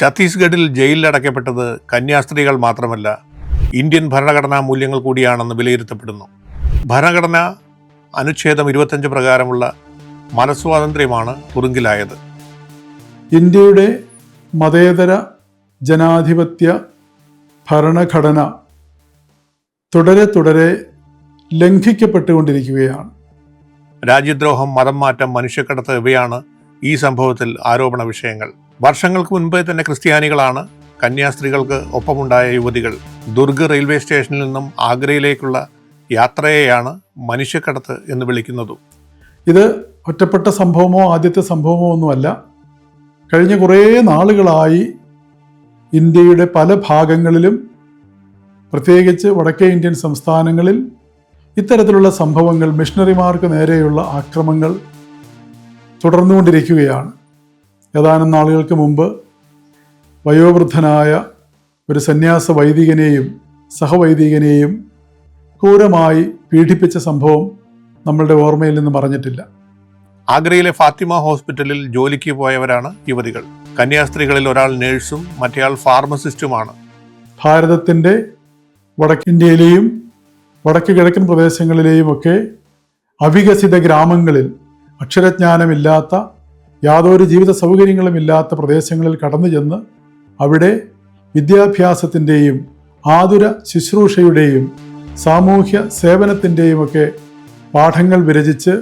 ഛത്തീസ്ഗഡിൽ ജയിലിലടക്കപ്പെട്ടത് കന്യാസ്ത്രീകൾ മാത്രമല്ല ഇന്ത്യൻ ഭരണഘടനാ മൂല്യങ്ങൾ കൂടിയാണെന്ന് വിലയിരുത്തപ്പെടുന്നു. ഭരണഘടന അനുച്ഛേദം ഇരുപത്തഞ്ച് പ്രകാരമുള്ള മനസ്വാതന്ത്ര്യമാണ് കുറുങ്കിലായത്. ഇന്ത്യയുടെ മതേതര ജനാധിപത്യ ഭരണഘടന തുടരെ തുടരെ ലംഘിക്കപ്പെട്ടുകൊണ്ടിരിക്കുകയാണ്. രാജ്യദ്രോഹം മതം മാറ്റം മനുഷ്യക്കടത്ത് ഇവയാണ് ഈ സംഭവത്തിൽ ആരോപണ വിഷയങ്ങൾ. വർഷങ്ങൾക്ക് മുൻപേ തന്നെ ക്രിസ്ത്യാനികളാണ് കന്യാസ്ത്രീകൾക്ക് ഒപ്പമുണ്ടായ യുവതികൾ. ദുർഗ് റെയിൽവേ സ്റ്റേഷനിൽ നിന്നും ആഗ്രയിലേക്കുള്ള യാത്രയെയാണ് മനുഷ്യക്കടത്ത് എന്ന് വിളിക്കുന്നതും. ഇത് ഒറ്റപ്പെട്ട സംഭവമോ ആദ്യത്തെ സംഭവമോ ഒന്നുമല്ല. കഴിഞ്ഞ കുറേ നാളുകളായി ഇന്ത്യയുടെ പല ഭാഗങ്ങളിലും പ്രത്യേകിച്ച് വടക്കേ ഇന്ത്യൻ സംസ്ഥാനങ്ങളിൽ ഇത്തരത്തിലുള്ള സംഭവങ്ങൾ മിഷണറിമാർക്ക് നേരെയുള്ള ആക്രമങ്ങൾ തുടർന്നുകൊണ്ടിരിക്കുകയാണ്. ഏതാനും നാളുകൾക്ക് മുമ്പ് വയോവൃദ്ധനായ ഒരു സന്യാസ വൈദികനെയും സഹവൈദികനെയും ക്രൂരമായി പീഡിപ്പിച്ച സംഭവം നമ്മളുടെ ഓർമ്മയിൽ നിന്ന് പറഞ്ഞിട്ടില്ല ആഗ്രയിലെ ഫാത്തിമ ഹോസ്പിറ്റലിൽ ജോലിക്ക് പോയവരാണ് യുവതികൾ. കന്യാസ്ത്രീകളിൽ ഒരാൾ നേഴ്സും മറ്റേയാൾ ഫാർമസിസ്റ്റുമാണ്. ഭാരതത്തിന്റെ വടക്കിന്ത്യയിലെയും വടക്ക് കിഴക്കൻ പ്രദേശങ്ങളിലെയും ഒക്കെ അവികസിത ഗ്രാമങ്ങളിൽ അക്ഷരജ്ഞാനമില്ലാത്ത യാതൊരു ജീവിത സൗകര്യങ്ങളുമില്ലാത്ത പ്രദേശങ്ങളിൽ കടന്നു ചെന്ന് അവിടെ വിദ്യാഭ്യാസത്തിന്റെയും ആതുര ശുശ്രൂഷയുടെയും സാമൂഹ്യ സേവനത്തിന്റെയും ഒക്കെ പാഠങ്ങൾ വിരചിച്ച്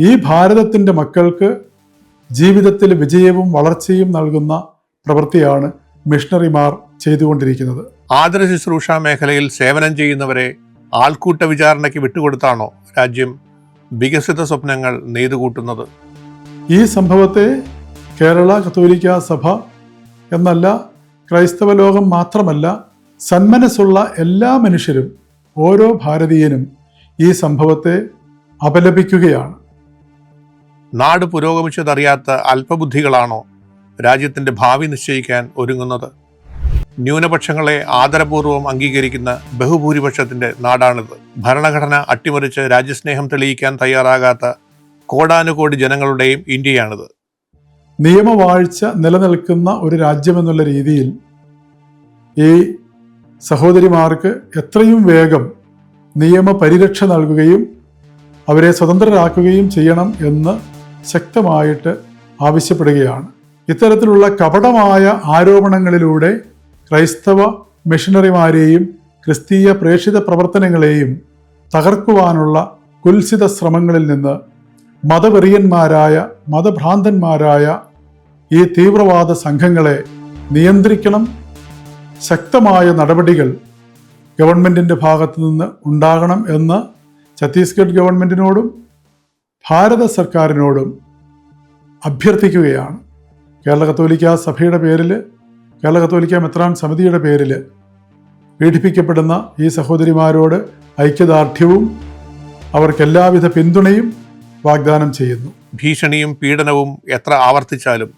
ഈ ഭാരതത്തിന്റെ മക്കൾക്ക് ജീവിതത്തിൽ വിജയവും വളർച്ചയും നൽകുന്ന പ്രവൃത്തിയാണ് മിഷണറിമാർ ചെയ്തുകൊണ്ടിരിക്കുന്നത്. ആതുര ശുശ്രൂഷ മേഖലയിൽ സേവനം ചെയ്യുന്നവരെ ആൾക്കൂട്ട വിചാരണയ്ക്ക് വിട്ടുകൊടുത്താണോ രാജ്യം വികസിത സ്വപ്നങ്ങൾ നെയ്തുകൂട്ടുന്നത് ഈ സംഭവത്തെ കേരള കത്തോലിക്ക സഭ എന്നല്ല ക്രൈസ്തവ ലോകം മാത്രമല്ല സന്മനസ്സുള്ള എല്ലാ മനുഷ്യരും ഓരോ ഭാരതീയനും ഈ സംഭവത്തെ അപലപിക്കുകയാണ്. നാട് പുരോഗമിച്ചതറിയാത്ത അല്പബുദ്ധികളാണോ രാജ്യത്തിന്റെ ഭാവി നിശ്ചയിക്കാൻ ഒരുങ്ങുന്നത്? ന്യൂനപക്ഷങ്ങളെ ആദരപൂർവം അംഗീകരിക്കുന്ന ബഹുഭൂരിപക്ഷത്തിന്റെ നാടാണിത്. ഭരണഘടന അട്ടിമറിച്ച് രാജ്യസ്നേഹം തെളിയിക്കാൻ തയ്യാറാകാത്ത കോടാനുകോടി ജനങ്ങളുടെയും ഇന്ത്യയാണിത്. നിയമവാഴ്ച നിലനിൽക്കുന്ന ഒരു രാജ്യമെന്നുള്ള രീതിയിൽ ഈ സഹോദരിമാർക്ക് എത്രയും വേഗം നിയമപരിരക്ഷ നൽകുകയും അവരെ സ്വതന്ത്രരാക്കുകയും ചെയ്യണം എന്ന് ശക്തമായിട്ട് ആവശ്യപ്പെടുകയാണ്. ഇത്തരത്തിലുള്ള കപടമായ ആരോപണങ്ങളിലൂടെ ക്രൈസ്തവ മിഷണറിമാരെയും ക്രിസ്തീയ പ്രേക്ഷിത പ്രവർത്തനങ്ങളെയും തകർക്കുവാനുള്ള കുൽസിത ശ്രമങ്ങളിൽ നിന്ന് മതവെറിയന്മാരായ മതഭ്രാന്തന്മാരായ ഈ തീവ്രവാദ സംഘങ്ങളെ നിയന്ത്രിക്കണം. ശക്തമായ നടപടികൾ ഗവൺമെന്റിന്റെ ഭാഗത്തു നിന്ന് ഉണ്ടാകണം എന്ന് ഛത്തീസ്ഗഡ് ഗവൺമെന്റിനോടും ഭാരത സർക്കാരിനോടും അഭ്യർത്ഥിക്കുകയാണ്. കേരള കത്തോലിക്ക സഭയുടെ പേരിൽ കേരള കത്തോലിക്ക മെത്രാൻ സമിതിയുടെ പേരിൽ പീഡിപ്പിക്കപ്പെടുന്ന ഈ സഹോദരിമാരോട് ഐക്യദാർഢ്യവും അവർക്ക് എല്ലാവിധ പിന്തുണയും വാഗ്ദാനം ചെയ്യുന്നു. ഭീഷണിയും പീഡനവും എത്ര ആവർത്തിച്ചാലും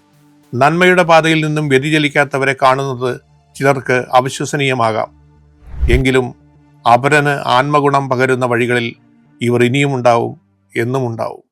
നന്മയുടെ പാതയിൽ നിന്നും വ്യതിചലിക്കാത്തവരെ കാണുന്നത് ചിലർക്ക് അവിശ്വസനീയമാകാം. എങ്കിലും അപരന് ആത്മഗുണം പകരുന്ന വഴികളിൽ ഇവർ ഇനിയും ഉണ്ടാവും എന്നും ഉണ്ടാവും